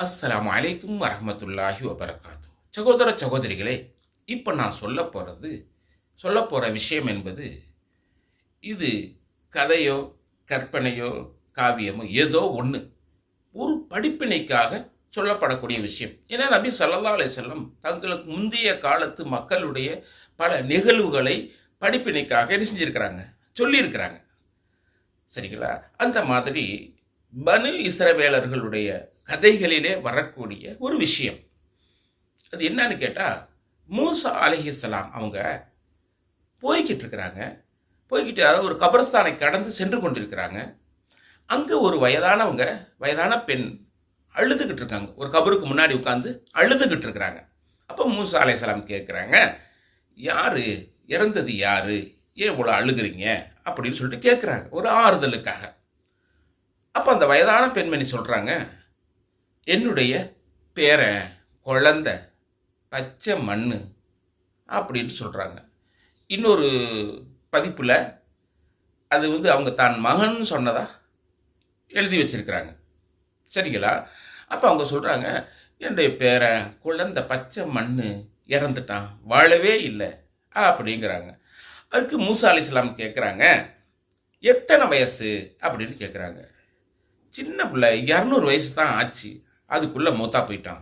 அஸ்லாம் அலைக்கும் வரமத்துல்லாஹி வபரகாத்து சகோதர சகோதரிகளே இப்போ நான் சொல்ல போகிறது சொல்ல போகிற விஷயம் என்பது இது கதையோ கற்பனையோ காவியமோ ஏதோ ஒன்று ஒரு படிப்பினைக்காக சொல்லப்படக்கூடிய விஷயம். ஏன்னா நபி சல்லா அலி செல்லம் தங்களுக்கு முந்தைய காலத்து மக்களுடைய பல நிகழ்வுகளை படிப்பினைக்காக என்ன செஞ்சுருக்கிறாங்க? சொல்லியிருக்கிறாங்க. சரிங்களா? அந்த மாதிரி பனு இஸ்ரவேலர்களுடைய கதைகளிலே வரக்கூடிய ஒரு விஷயம். அது என்னன்னு கேட்டால் மூசா அலிஹிஸ்லாம் அவங்க போய்கிட்டு இருக்கிறாங்க. போய்கிட்டு அதாவது ஒரு கபரஸ்தானை கடந்து சென்று கொண்டிருக்கிறாங்க. அங்கே ஒரு வயதானவங்க வயதான பெண் அழுதுகிட்டு இருக்காங்க. ஒரு கபருக்கு முன்னாடி உட்காந்து அழுதுகிட்டு இருக்கிறாங்க. அப்போ மூசா அலைஹிஸ்ஸலாம் கேட்குறாங்க யார்? இறந்தது யார்? ஏன் இவ்வளோ அழுகுறீங்க? அப்படின்னு சொல்லிட்டு கேட்குறாங்க ஒரு ஆறுதலுக்காக. அப்போ அந்த வயதான பெண்மணி சொல்கிறாங்க என்னுடைய பேரன் குழந்தை பச்சை மண் அப்படின்னு சொல்கிறாங்க இன்னொரு பதிப்பில் அது வந்து அவங்க தான் மகன் சொன்னதா எழுதி வச்சிருக்கிறாங்க. சரிங்களா? அப்போ அவங்க சொல்கிறாங்க என்னுடைய பேரன் குழந்தை பச்சை மண் இறந்துட்டான் வாழவே இல்லை அப்படிங்கிறாங்க. அதுக்கு மூசா அலி இஸ்லாம் கேட்குறாங்க எத்தனை வயசு? அப்படின்னு கேட்குறாங்க சின்ன பிள்ளை இரநூறு வயசு தான் ஆச்சு. அதுக்குள்ளே மூத்தா போயிட்டான்.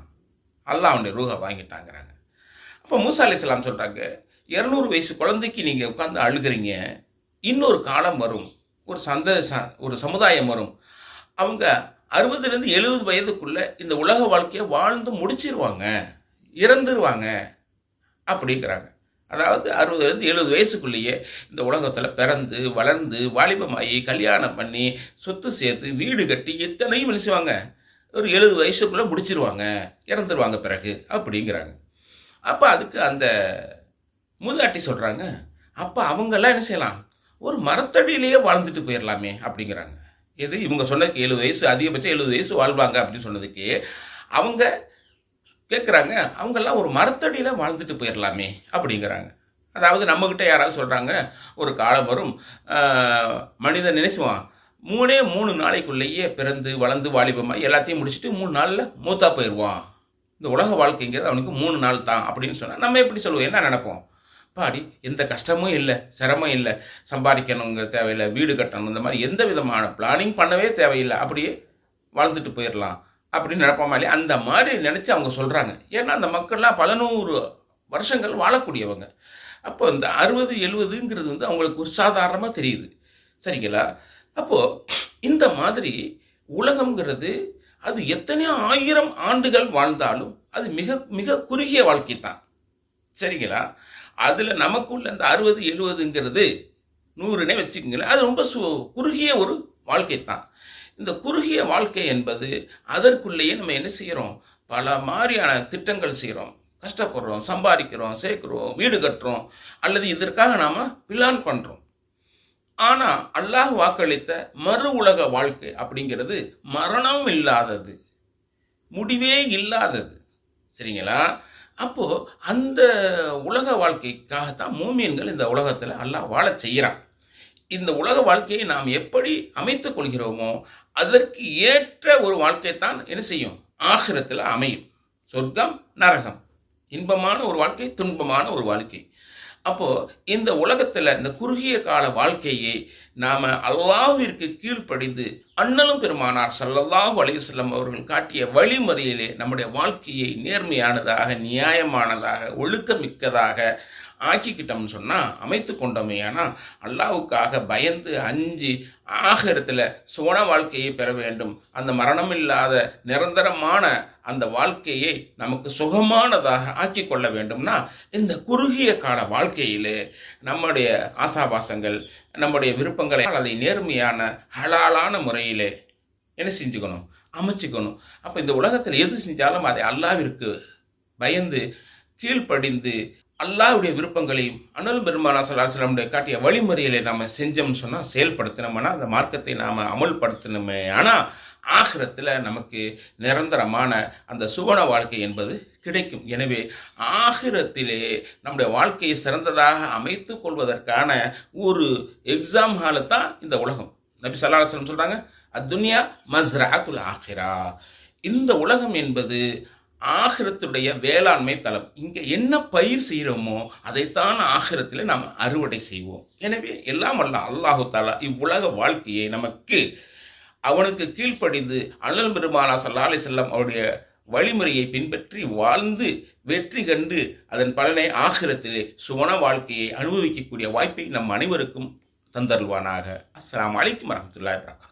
அல்லாஹ் அவனுடைய ரூஹை வாங்கிட்டாங்கிறாங்க. அப்போ மூசா அலி இஸ்லாம் சொல்கிறாங்க இரநூறு வயசு குழந்தைக்கு நீங்கள் உட்காந்து அழுகிறீங்க. இன்னொரு காலம் வரும். ஒரு சந்த ச- ஒரு சமுதாயம் வரும். அவங்க அறுபதுலேருந்து எழுபது வயதுக்குள்ளே இந்த உலக வாழ்க்கையை வாழ்ந்து முடிச்சிருவாங்க. இறந்துருவாங்க. அப்படிங்கிறாங்க. அதாவது அறுபதுலேருந்து எழுபது வயசுக்குள்ளேயே இந்த உலகத்தில் பிறந்து வளர்ந்து வாலிபமாகி கல்யாணம் பண்ணி சொத்து சேர்த்து வீடு கட்டி எத்தனையும் என்ன ஒரு எழுபது வயசுக்குள்ளே முடிச்சிருவாங்க இறந்துருவாங்க பிறகு அப்படிங்கிறாங்க. அப்போ அதுக்கு அந்த மூதாட்டி சொல்கிறாங்க அப்போ அவங்கெல்லாம் என்ன செய்யலாம்? ஒரு மரத்தடியிலேயே வாழ்ந்துட்டு போயிடலாமே அப்படிங்கிறாங்க. எது? இவங்க சொன்னதுக்கு எழுபது வயசு அதிகபட்சம் எழுபது வயசு வாழ்வாங்க அப்படின்னு சொன்னதுக்கு அவங்க கேட்குறாங்க அவங்கெல்லாம் ஒரு மரத்தடியில் வாழ்ந்துட்டு போயிடலாமே அப்படிங்கிறாங்க. அதாவது நம்மக்கிட்ட யாராவது சொல்கிறாங்க ஒரு காலம் வரும் மனிதன் நினைச்சுவான் மூணே மூணு நாளைக்குள்ளேயே பிறந்து வளர்ந்து வாலிபமாக எல்லாத்தையும் முடிச்சுட்டு மூணு நாளில் மூத்தா போயிடுவான் இந்த உலக வாழ்க்கைங்கிறது அவனுக்கு மூணு நாள் தான் அப்படின்னு சொன்னால் நம்ம எப்படி சொல்லுவோம்? என்ன நினைப்போம்? பாடி எந்த கஷ்டமும் இல்லை சிரமம் இல்லை. சம்பாதிக்கணுங்கிற தேவையில்லை வீடு கட்டணும் இந்த மாதிரி எந்த விதமான பிளானிங் பண்ணவே தேவையில்லை. அப்படியே வாழ்ந்துட்டு போயிடலாம் அப்படின்னு நினைப்போமா இல்லையா? அந்த மாதிரி நினச்சி அவங்க சொல்கிறாங்க ஏன்னா அந்த மக்கள்லாம் பல நூறு வருஷங்கள் வாழக்கூடியவங்க. அப்போ இந்த அறுபது எழுபதுங்கிறது வந்து அவங்களுக்கு ஒரு சாதாரணமாக தெரியுது. சரிங்களா? அப்போது இந்த மாதிரி உலகம்ங்கிறது அது எத்தனையோ ஆயிரம் ஆண்டுகள் வாழ்ந்தாலும் அது மிக மிக குறுகிய வாழ்க்கை தான் சரிங்களா? அதில் நமக்குள்ள இந்த அறுபது எழுபதுங்கிறது நூறுனே வச்சுக்கோங்களேன். அது ரொம்ப சு குறுகிய ஒரு வாழ்க்கை தான் இந்த குறுகிய வாழ்க்கை என்பது அதற்குள்ளேயே நம்ம என்ன செய்கிறோம் பல மாதிரியான திட்டங்கள் செய்கிறோம் கஷ்டப்படுறோம் சம்பாதிக்கிறோம் சேர்க்குறோம் வீடு கட்டுறோம் அல்லது இதற்காக நாம் பிளான் பண்ணுறோம் ஆனால் அல்லாஹ் வாக்களித்த மறு உலக வாழ்க்கை அப்படிங்கிறது மரணம் இல்லாதது. முடிவே இல்லாதது. சரிங்களா? அப்போது அந்த உலக வாழ்க்கைக்காகத்தான் மூமியன்கள் இந்த உலகத்தில் அல்லாஹ் வாழச் செய்கிறான். இந்த உலக வாழ்க்கையை நாம் எப்படி அமைத்துக் கொள்கிறோமோ அதற்கு ஏற்ற ஒரு வாழ்க்கை தான் என்ன செய்யும்? ஆகிரத்தில் அமையும். சொர்க்கம் நரகம். இன்பமான ஒரு வாழ்க்கை துன்பமான ஒரு வாழ்க்கை. அப்போது இந்த உலகத்தில் இந்த குறுகிய கால வாழ்க்கையை நாம் அல்லாவிற்கு கீழ்ப்படிந்து அண்ணலும் பெருமானார் சல்லல்லாஹு அலைஹி அவர்கள் காட்டிய வழிமுறையிலே நம்முடைய வாழ்க்கையை நேர்மையானதாக நியாயமானதாக ஒழுக்கமிக்கதாக ஆக்கிக்கிட்டோம்னு சொன்னால் அமைத்து கொண்டோமே. ஆனால் அல்லாஹ்வுக்காக பயந்து அஞ்சு ஆகரத்தில் சுவன வாழ்க்கையை பெற வேண்டும். அந்த மரணமில்லாத நிரந்தரமான அந்த வாழ்க்கையை நமக்கு சுகமானதாக ஆக்கி கொள்ள வேண்டும்னா இந்த குறுகிய கால வாழ்க்கையிலே நம்முடைய ஆசாபாசங்கள் நம்முடைய விருப்பங்களை அதை நேர்மையான ஹலாலான முறையிலே என்ன செஞ்சுக்கணும்? அமைச்சுக்கணும். அப்போ இந்த உலகத்தில் எது செஞ்சாலும் அதை அல்லாவிற்கு பயந்து கீழ்ப்படிந்து அல்லாவுடைய விருப்பங்களையும் அண்ணல் பெருமானா சலாஹலமுடைய காட்டிய வழிமுறைகளை நாம் செஞ்சோம்னு சொன்னால் செயல்படுத்தினோம்னா அந்த மார்க்கத்தை நாம் அமல்படுத்தினோமே. ஆனால் ஆகிரத்தில் நமக்கு நிரந்தரமான அந்த சுவன வாழ்க்கை என்பது கிடைக்கும். எனவே ஆகிரத்திலே நம்முடைய வாழ்க்கையை சிறந்ததாக அமைத்து கொள்வதற்கான ஒரு எக்ஸாம் ஹாலு தான் இந்த உலகம். நபி சல்லாஹலம் சொல்கிறாங்க அத்துன்யா மஸ்ரஅத்துல் ஆகிரா. இந்த உலகம் என்பது ஆகிரத்துடைய வேளாண்மை தளம் இங்கே என்ன பயிர் செய்கிறோமோ அதைத்தான் ஆகிரத்தில் நாம் அறுவடை செய்வோம். எனவே எல்லாம் அல்ல அல்லாஹு தாலா இவ்வுலக வாழ்க்கையை நமக்கு அவனுக்கு கீழ்ப்படிந்து அண்ணல் பெருமானா சல்லா அலி செல்லம் அவருடைய வழிமுறையை பின்பற்றி வாழ்ந்து வெற்றி கண்டு அதன் பலனை ஆகிரத்திலே சுவன வாழ்க்கையை அனுபவிக்கக்கூடிய வாய்ப்பை நம் அனைவருக்கும் தந்தருள்வானாக. அஸ்லாம் அலைக்கும் வரமத்துல்லா வரகாத்துஹு